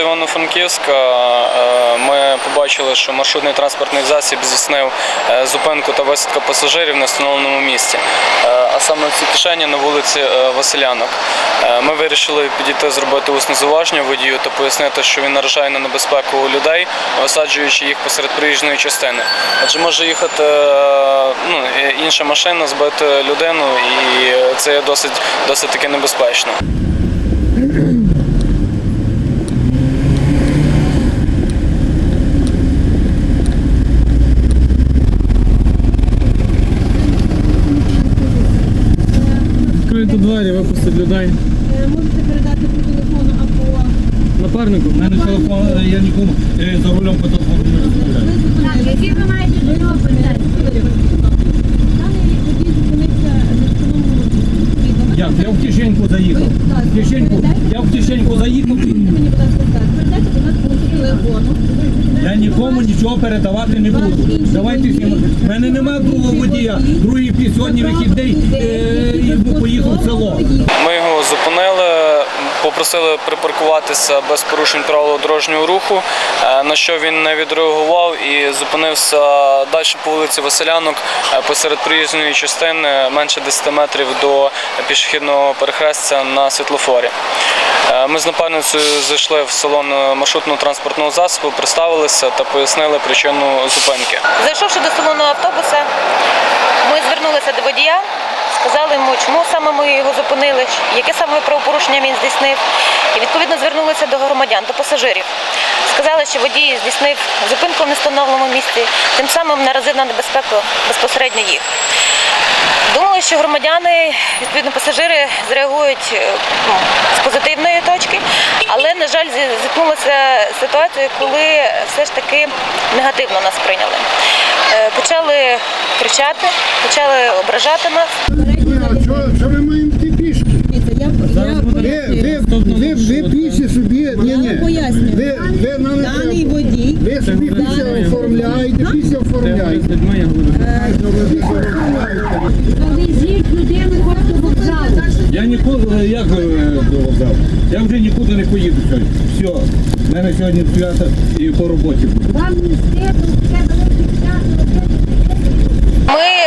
Івано-Франківська е, ми побачили, що маршрутний транспортний засіб здійснив е, зупинку та висадку пасажирів на встановленому місці, Е, а саме в цій кишені на вулиці Василянок. Ми вирішили підійти зробити усне зауваження водію та пояснити, що він наражає на небезпеку людей, висаджуючи їх посеред проїжджої частини. Адже може їхати ну, інша машина, збити людину, і це досить, досить таки небезпечно. Відкрити двері, випустити людей. Е, Можете передати по телефону або Напарнику. У мене телефон, я нікому е, за рулем по телефону не розмовляю. Так, які ви маєте до нього претензії? Даний водій зупинився на встановленому Як? Я в кишеньку заїхав. В кишеньку, я в кишеньку заїхав. Мені, будь ласка, скажіть, передайте, будь ласка, по телефону. Я нікому нічого передавати не буду. Давайте всім. У мене немає другого водія. Другий сьогодні вихідний е, і поїхав в село. Ми його зупинили, попросили припаркуватися без порушень правил дорожнього руху, е, на що він не відреагував і зупинився далі по вулиці Василянок е, посеред проїзної частини менше 10 метрів до пішохідного перехрестя на світлофорі. Е, Ми з напарницею зайшли в салон маршрутного транспортного засобу, представилися та пояснили причину зупинки. Зайшовши до салону автобуса, ми звернулися до водія, сказали йому, чому саме ми його зупинили, яке саме правопорушення він здійснив. І відповідно звернулися до громадян, до пасажирів. Сказали, що водій здійснив зупинку в нестановленому місці, тим самим наразив на небезпеку безпосередньо їх. Думали, що громадяни, відповідно пасажири, зреагують е, ну, з позитивної точки, але, на жаль, зі- зіткнулася ситуація, коли все ж таки негативно нас прийняли. Е, Почали кричати, почали ображати нас. А що, що ми маємо йти пішки? Ви, ви, ви, ви піші собі, ні, ні. пояснюю. Ви, ви нам не Даний треба. водій Ви собі після оформляєте, після З оформляєте. людьми я до вокзалу. Нікуди, е, як е, до вокзалу? Я вже нікуди не поїду сьогодні. Все. в мене сьогодні свято і по роботі. буде. Вам не стидно, це велике свято. Ми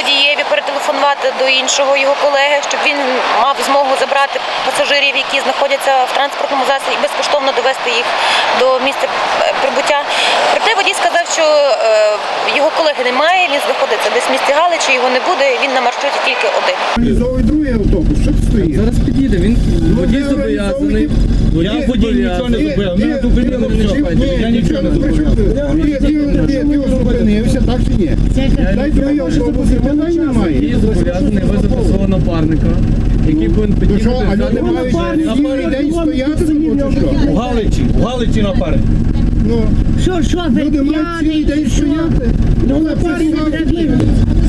водієві перетелефонувати до іншого його колеги, щоб він мав змогу забрати пасажирів, які знаходяться в транспортному засобі, і безкоштовно довести їх до місця е, прибуття. Проте водій сказав, що е, його колеги немає, він знаходиться десь в місті Галичі, його не буде, він на маршруті тільки один. Організовує другий автобус, що ти стоїть? Зараз підійде, він водій ви Я водій нічого не зупиняв. Мене зупинили все. Я нічого не зупиняв. Ти, ти, ти, ти зупинився, так чи ні? Дай другий автобус, і питань І немає. зобов'язаний визвати свого напарника, який повинен Ну під'їхати. що, а взяти люди мають цілий день стояти, чи що? У Галичі, у Галичі наперед. Ну, Що, що, ви люди мають цілий день стояти. Ну, написав.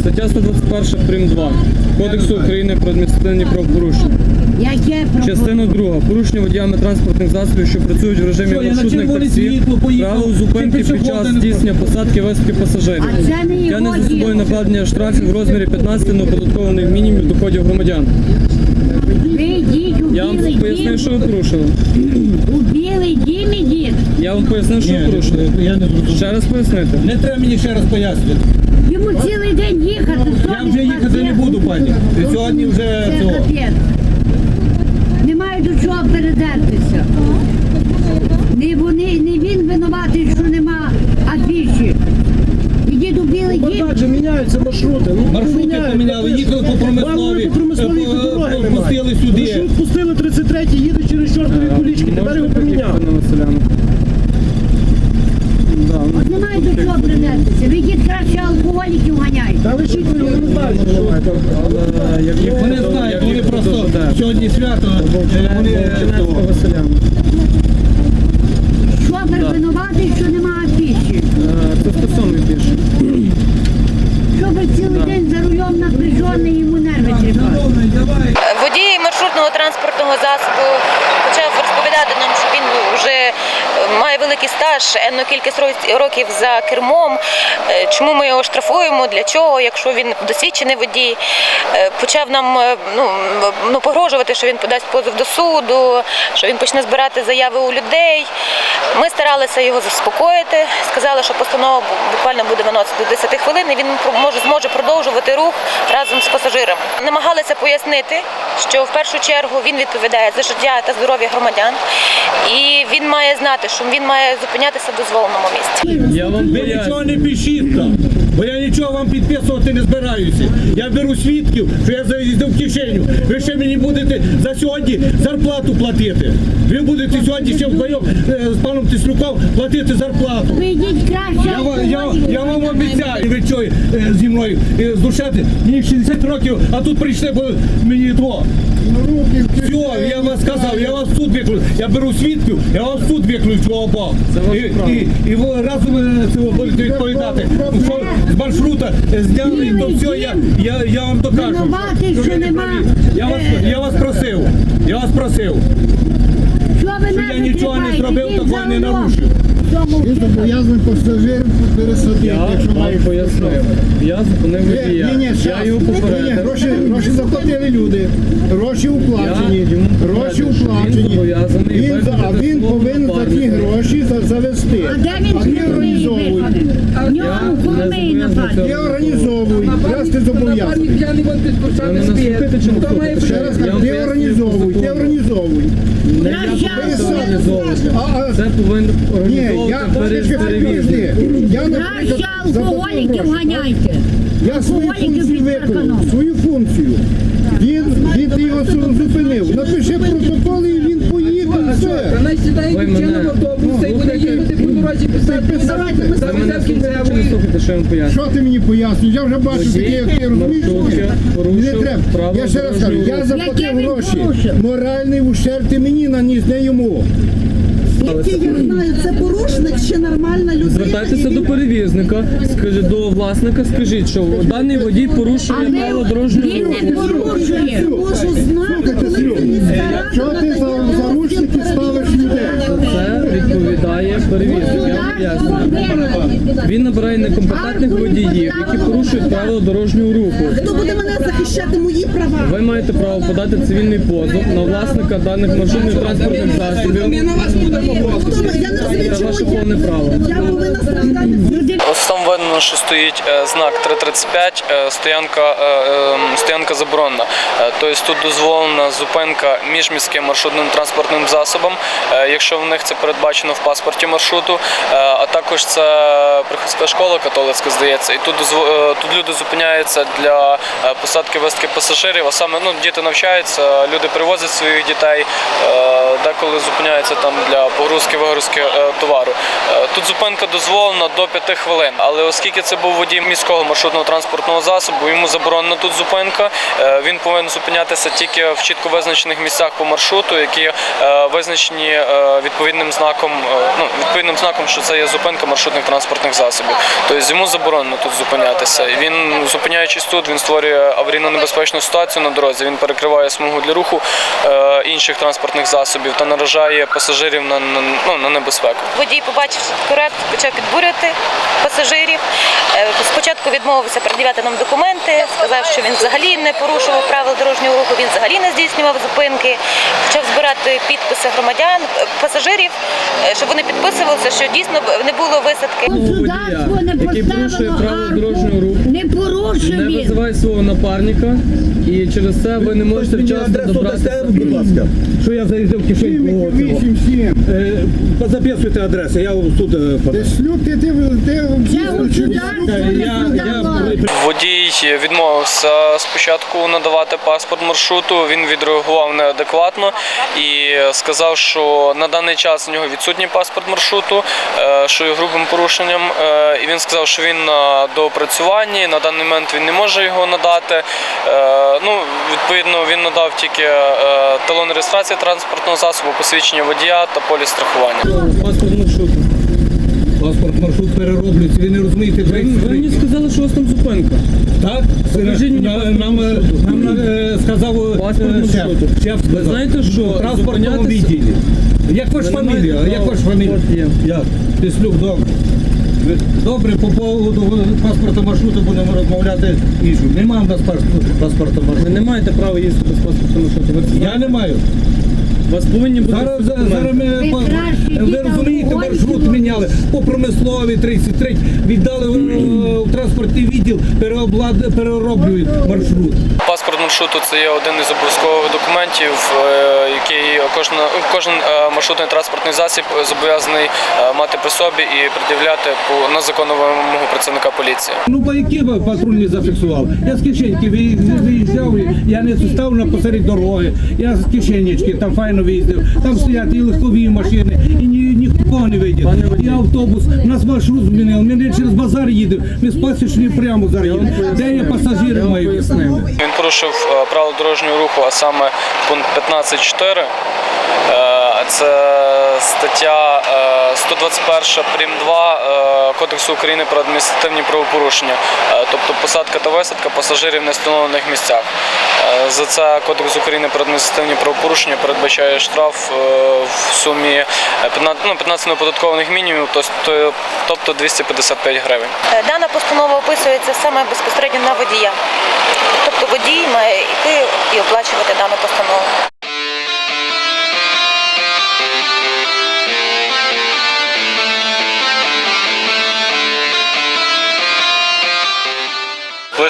Стаття 121 прим. 2 Кодексу України про адміністративні правопорушення. Яке Частина 2. Порушення водіями транспортних засобів, що працюють в режимі Що, я на маршрутних червоне таксі, світло поїхав, правил зупинки під час не здійснення посадки висадки пасажирів. А це не його Тягне за собою діло. накладення штрафів в розмірі 15 неоподаткованих мінімумів доходів громадян. Ви йдіть у Я вам білий пояснив, дім, що ви порушили. у білий дім ідіть. Я вам пояснив, що ви порушили. я не зрозумів. Ще раз пояснити. Не треба мені ще раз пояснювати. Йому цілий день їхати. Я вже їхати не буду, пані. Сьогодні вже Це цього. капець. Немає до чого передертися. Не вони, не він винуватий, що нема афіші. Ідіть до білий так же міняються маршрути. Ну, Маршрути міняють, поміняли, їхали по промисловій, Вам по промисловій е, по дороги е, немає. пустили сюди. Маршрут пустили 33 їде через чортові кулічки, тепер його поміняли. на Василяну. Да, ну, От немає до чого придертися. Ви йдіть краще алкоголіків ганяйте. Та ви його не знають, що їх Вони знають, вони просто сьогодні свято. е, Вони. Василяна. Шофер винуватий, що нема афіші. Е, Це стосовно більше. Шофер цілий день за рулем напряжений, йому нерви тріпають. Водій маршрутного транспортного засобу почав розповідати нам, що він вже е, має великий стаж, енну кількість років за кермом. Е, Чому ми його штрафуємо? Для чого, якщо він досвідчений водій? Е, Почав нам ну, ну, погрожувати, що він подасть позов до суду, що він почне збирати заяви у людей. Ми старалися його заспокоїти, сказали, що постанова буквально буде виносити до 10 хвилин, і він може зможе продовжувати рух разом з пасажирами. Намагалися пояснити, що в першу чергу він відповідає за життя та здоров'я громадян, і він має знати, що він має зупинятися в дозволеному місці. Я вам Ви нічого не пишіть там, бо я нічого вам підписувати не збираюся. Я беру свідків, що я заїздив в кишеню. Ви ще мені будете за сьогодні зарплату платити. Ви будете сьогодні ще вдвоєм е, з паном Тислюком платити зарплату. Ви йдіть краще. Я, я, я вам обіцяю, ви що е, зі мною е, здушати? Мені 60 років, а тут прийшли бо мені дво. Все, я вас сказав, я вас в суд виклю. Я беру свідків, я вас в суд виклю цього Бога. І, і, і ви разом е, цього будете відповідати. Що з маршрута зняли, то все, я, я, я вам докажу. Винуватий, що нема. Я вас, е, я вас просив, я вас просив, Що ви що я нічого не викликаєте? зробив, Йдіть такого не за мною. нарушив. Цьому Він зобов'язаний пасажир пересадити, Я якщо має пояснив. Я зупинив Ні, ні, ні, Я щас. його Ні, ні, попередив. гроші, гроші заплатили люди, гроші уплачені, йому гроші попередив, що він уплачені. зобов'язаний Він, за- а він повинен за ті гроші за- завести. А де він А ти живий організовуй. виходить? В нього Я кормий не напад. зобов'язаний Ти ти зобов'язаний. Ще раз Я кажу, ти організовуй, ти організовуй. Я Це повинен я організовувати. Я, Краще алкоголіків ганяйте. Я свою функцію виконав, свою функцію. Він, він його зупинив. Напиши протокол і він поїхав. Вона сідає дівчина в автобус і буде їхати по дорозі писати. Ми не кінцевий. що я вам поясню? Що ти мені пояснюєш? Я вже бачу таке, як ти розумієш. Не треба. Я ще раз кажу, я заплатив гроші. Моральний ущерб ти мені наніс, не йому. Який я знаю, це порушник чи нормальна людина. Звертайтеся до перевізника, скажіть до власника, скажіть, що даний водій порушує правила дорожнього він не порушує. Можу знати, Слухайте, коли Серьо, мені скарати відповідає перевізник. Я вам пояснюю. Він набирає некомпетентних водіїв, які порушують правила дорожнього руху. Хто буде мене захищати мої права? Ви маєте право подати цивільний позов на власника даних маршрутних транспортних засобів. Ми на вас просто. Я не розумію, Це чому ваше повне право. я повинна страждати. Ось там видно, що стоїть е, знак 335, е, стоянка, е, е, стоянка заборонена. Е, Тобто тут дозволена зупинка між міським маршрутним транспортним засобом, е, якщо в них це передбачено в паспорті маршруту, е, а також це приходська школа католицька, здається, і тут, е, тут люди зупиняються для е, посадки вестки пасажирів, а саме ну, діти навчаються, люди привозять своїх дітей, деколи зупиняються там для погрузки вигрузки товару. Тут зупинка дозволена до 5 хвилин, але оскільки це був водій міського маршрутного транспортного засобу, йому заборонена тут зупинка. Він повинен зупинятися тільки в чітко визначених місцях по маршруту, які визначені відповідним знаком, е, ну відповідним знаком, що це є зупинка маршрутних транспортних засобів. Тобто йому заборонено тут зупинятися. Він зупиняючись тут, він створює аварійно небезпечну ситуацію на дорозі. Він перекриває смугу для руху е, інших транспортних засобів та наражає пасажирів на, на, ну, на небезпеку. Водій побачив корект, почав підбурювати пасажирів. Е, Спочатку відмовився пред'являти нам документи, сказав, що він взагалі не порушував правил дорожнього руху, він взагалі не здійснював зупинки. Почав збирати підписи громадян, е, пасажирів, щоб вони підписувалися, що дійсно не було висадки. Який порушує поставило арку. дорожнього руху. Не він. визиває свого напарника і через це ви не можете Мені вчасно адресу дасте, будь ласка. Що я заїздив в кишеньку? от його. 8-7. Е, Записуйте адресу, я вам тут е, Ти ти, ти, ти, Я- я- Водій відмовився спочатку надавати паспорт маршруту. Він відреагував неадекватно і сказав, що на даний час у нього відсутній паспорт маршруту, е, що є грубим порушенням. Е, І він сказав, що він на доопрацюванні. На даний момент він не може його надати. Е, Ну, відповідно, він надав тільки е, талон реєстрації транспортного засобу, посвідчення водія та поліс страхування. Паспорт маршруту. Паспорт маршрут перероблюється, ви не розумієте, Ви, ви мені сказали, що у вас там зупинка. Так? Покажіть мені На- паспорт нам, е, нам е, сказав е, Паспорт шеф. маршруту. Шеф Ви сказав. знаєте, що В транспортному зупинятися- відділі. Як ваша Ви не фамілія? Як права. ваша фамілія? От є. Як? Добре. Добре, по поводу паспорта маршруту будемо розмовляти іншу. Нема в нас паспорта, паспорта Ви не маєте права їздити без паспорта маршруту. Ви це Я знаєте? не маю. Вас повинні бути Зараз, документи. зараз ми, Ви краще ви розумієте, алкоголь маршрут міняли по промисловій 33, віддали е, в транспортний відділ, переоблад... перероблюють маршрут. Маршруту це є один із обов'язкових документів, е, який кожен, кожен маршрутний транспортний засіб зобов'язаний е, мати при собі і пред'являти на законну вимогу працівника поліції. Ну, по які патрульні зафіксував? Я з кишеньки ви- виїжджав, я не став на посеред дороги, я з кишенечки, там файно виїздив, там стоять і легкові машини, і ні, ніхто не видить. І автобус, у нас маршрут змінив, ми не через базар їдемо, ми з пасічної прямо зараз їдемо. Де є пасажири Я вам пояснив. Він порушив е, правила дорожнього руху, а саме пункт 15.4. Е, Це стаття е, 121 прим 2 е, Кодексу України про адміністративні правопорушення, Е, тобто посадка та висадка пасажирів в невстановлених місцях. Е, За це Кодекс України про адміністративні правопорушення передбачає штраф е, в сумі е, 15 ну, 15 неоподаткованих мінімумів, тобто- тобто 255 гривень. Е, Дана постанова описується саме безпосередньо на водія. Тобто водій має йти і оплачувати дану постанову.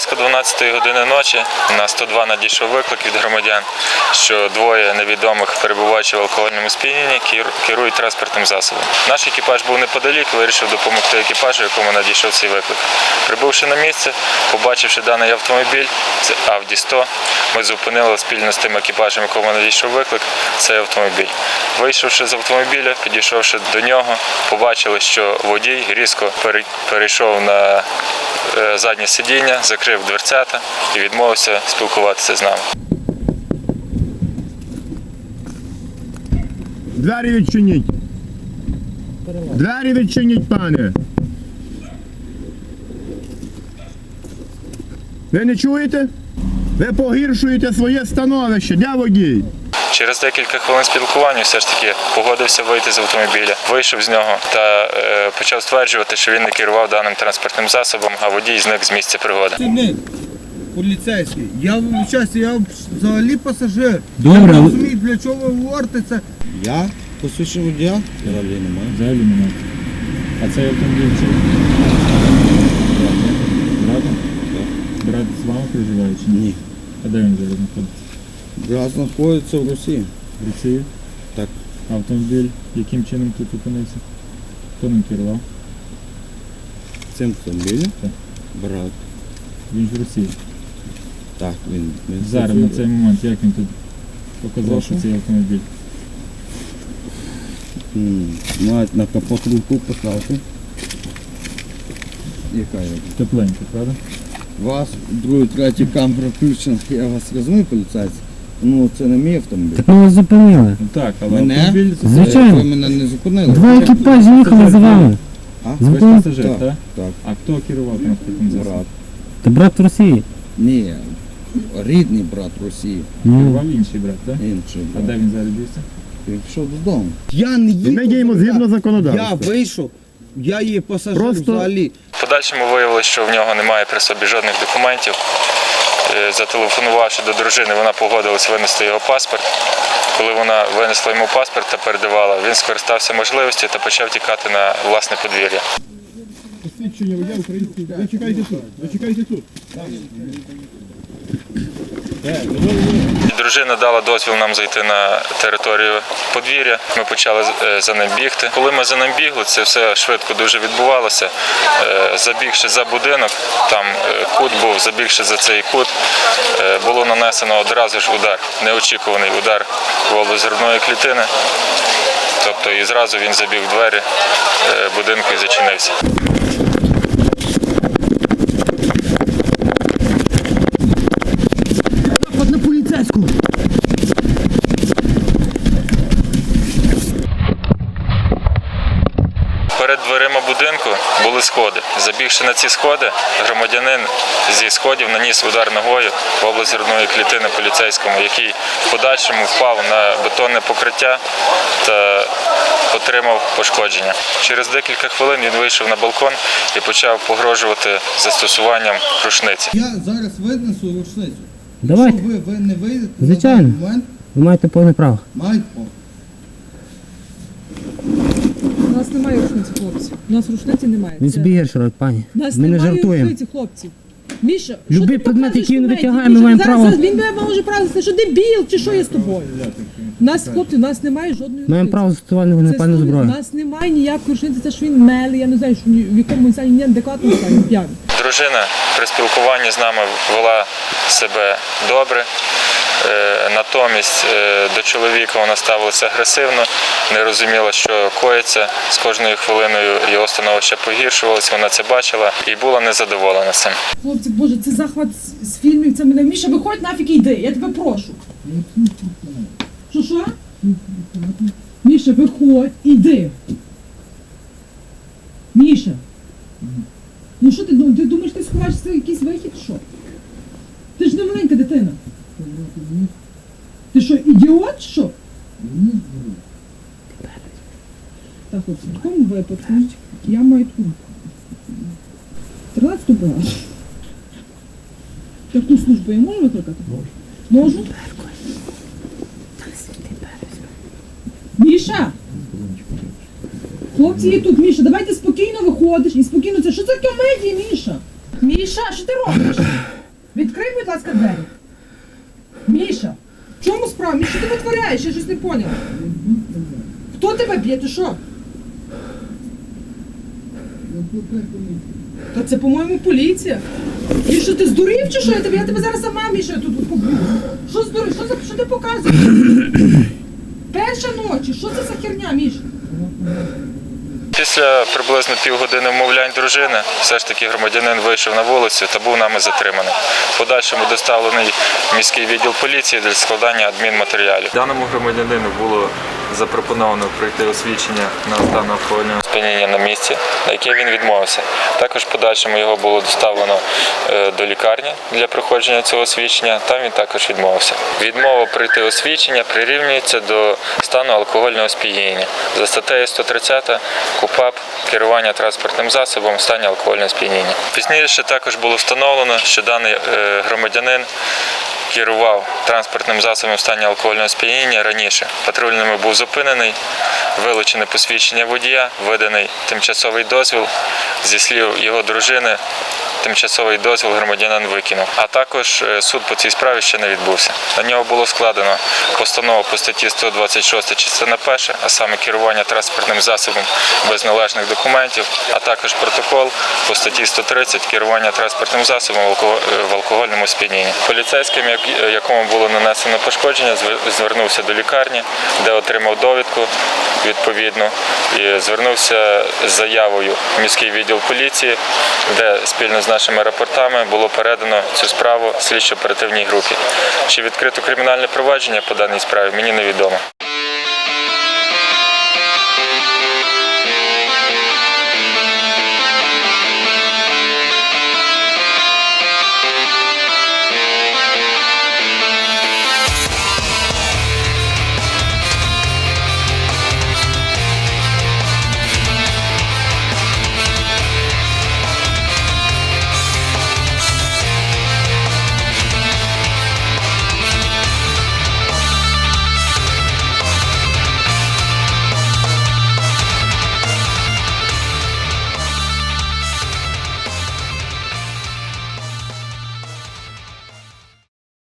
Близько 12 години ночі на 102 надійшов виклик від громадян, що двоє невідомих перебуваючи в алкогольному сп'янінні керують транспортним засобом. Наш екіпаж був неподалік, вирішив допомогти екіпажу, якому надійшов цей виклик. Прибувши на місце, побачивши даний автомобіль, це Audi 100, ми зупинили спільно з тим екіпажем, якому надійшов виклик, цей автомобіль. Вийшовши з автомобіля, підійшовши до нього, побачили, що водій різко перейшов на е, заднє сидіння, закрив дверцята і відмовився спілкуватися з нами. Двері відчиніть. Двері відчиніть, пане. Ви не чуєте? Ви погіршуєте своє становище. Де водій? Через декілька хвилин спілкування все ж таки погодився вийти з автомобіля, вийшов з нього та е, почав стверджувати, що він не керував даним транспортним засобом, а водій зник з місця пригоди. Поліцейський. Я вибачаюся, я взагалі пасажир. Добре, Я не розумію, для чого ви говорите це. Я посвідчив водія? Взагалі немає. Взагалі немає. А цей автомобіль чи? Брат? Брат з вами проживає чи ні? Ні. А де він зараз знаходиться? Брат знаходиться в Росії. В Росії? Так. Автомобіль яким чином тут опинився? Хто ним керував? Цим автомобілем? Так. Брат. Він ж в Росії. Так, він. він Зараз на цей момент як він тут показав, що цей автомобіль? М, Навіть на капот руку поставити. Яка я? Тепленько, правда? Вас, другий, третій камера включена. Я вас розумію, поліцейці? Ну, це не мій автомобіль. Так ми вас зупинили. Ну так, але Мене? автомобіль це Звичайно. Ви мене не зупинили. Два екіпажі їхали за вами. А? ви ж пасажир, Так. так? Так, А хто керував транспортним засобом? брат. Та брат в Росії. Ні, рідний брат Росії. Ну, Керував інший брат, так? Інший А де брат. він зараз дівся? Він пішов додому. Я не їду. Ми діємо згідно Я законодавства. вийшов. Я є пасажир Просто- взагалі. В подальшому виявилось, що в нього немає при собі жодних документів. Е, Зателефонувавши до дружини, вона погодилась винести його паспорт. Коли вона винесла йому паспорт та передавала, він скористався можливістю та почав тікати на власне подвір'я. Посвідчення водія український. Зачекайте тут. Зачекайте тут. Дружина дала дозвіл нам зайти на територію подвір'я. Ми почали е, за ним бігти. Коли ми за ним бігли, це все швидко дуже відбувалося. Е, Забігши за будинок, там е, кут був, забігши за цей кут, було нанесено одразу ж удар, неочікуваний удар волозерної клітини. Тобто і зразу він забіг в двері будинку і зачинився. Перед дверима будинку були сходи. Забігши на ці сходи, громадянин зі сходів наніс удар ногою в область грудної клітини поліцейському, який в подальшому впав на бетонне покриття та отримав пошкодження. Через декілька хвилин він вийшов на балкон і почав погрожувати застосуванням рушниці. Я зараз винесу рушницю. Давайте. Якщо ви, ви не вийдете Звичайно. на даний момент, Ви маєте повне право. мають по. У нас немає У нас рушниці немає. Він Це- собі гірше робить, пані. У нас Ми не немає жартуємо. рушниці, хлопці. Міша, Любий що ти предмет, показуєш який він витягає, Міша, ми маємо зараз- право. зараз Він тебе може право сказати, що дебіл, чи що є з тобою? У нас, хлопці, у нас немає жодної Маємо рушниці. право застосувати Це вогнепальну слово- У зброю. нас немає ніякої рушниці, це що він меле, я не знаю, що ні- в якому він стані неадекватному стані, п'яний. Дружина при спілкуванні з нами вела себе добре. Е, Натомість е, до чоловіка вона ставилася агресивно, не розуміла, що коїться. З кожною хвилиною його становище погіршувалося, вона це бачила і була незадоволена цим. Хлопці, боже, це захват з, фільмів, це мене. Міша, виходь нафіг і йди, я тебе прошу. Що що? Міша, виходь, іди. Міша. Ну що ти думаєш? Ти думаєш, ти сховаєшся якийсь вихід? Що? Ти ж не маленька дитина. Ти що, ідіот? Що? Так, хлопці, в такому випадку я маю таку 13 бригаду. Таку службу я можу викликати? Можу. Можу? Міша! Хлопці є тут, Міша, давай ти спокійно виходиш і спокійно це. Що це комедія, Міша? Міша, що ти робиш? Відкрий, будь ласка, двері. Міша, в чому справа? Міша, що ти витворяєш? Я щось не поняла. Хто тебе б'є? Ти що? Та це, по-моєму, поліція. Міша, ти здурів чи що? Я тебе, я тебе зараз сама, Міша, тут поб'ю. Що здурів? Що, за, що ти показуєш? Перша ночі, що це за херня, Міша? Після приблизно півгодини вмовлянь дружини, все ж таки громадянин вийшов на вулицю та був нами затриманий. Подальшому доставлений міський відділ поліції для складання адмінматеріалів. Даному громадянину було запропоновано пройти освідчення на стан алкогольного сп'яніння на місці, на яке він відмовився. Також подальшому його було доставлено е, до лікарні для проходження цього освідчення. Там він також відмовився. Відмова пройти освідчення прирівнюється до стану алкогольного сп'яніння. За статтею 130 КУПАП керування транспортним засобом в стані алкогольного сп'яніння. Пізніше також було встановлено, що даний е, громадянин керував транспортним засобом в стані алкогольного сп'яніння раніше. Патрульними був зупинений, вилучене посвідчення водія, виданий тимчасовий дозвіл. Зі слів його дружини, тимчасовий дозвіл громадянин викинув. А також е, суд по цій справі ще не відбувся. На нього було складено постанову по статті 126 частина 1, а саме керування транспортним засобом без належних документів, а також протокол по статті 130 керування транспортним засобом е, в алкогольному сп'янінні. Поліцейським, як- якому було нанесено пошкодження, звернувся до лікарні, де отримав довідку відповідну і звернувся з заявою в міський відділ поліції, де спільно з нашими рапортами було передано цю справу слідчо-оперативній групі. Чи відкрито кримінальне провадження по даній справі, мені невідомо.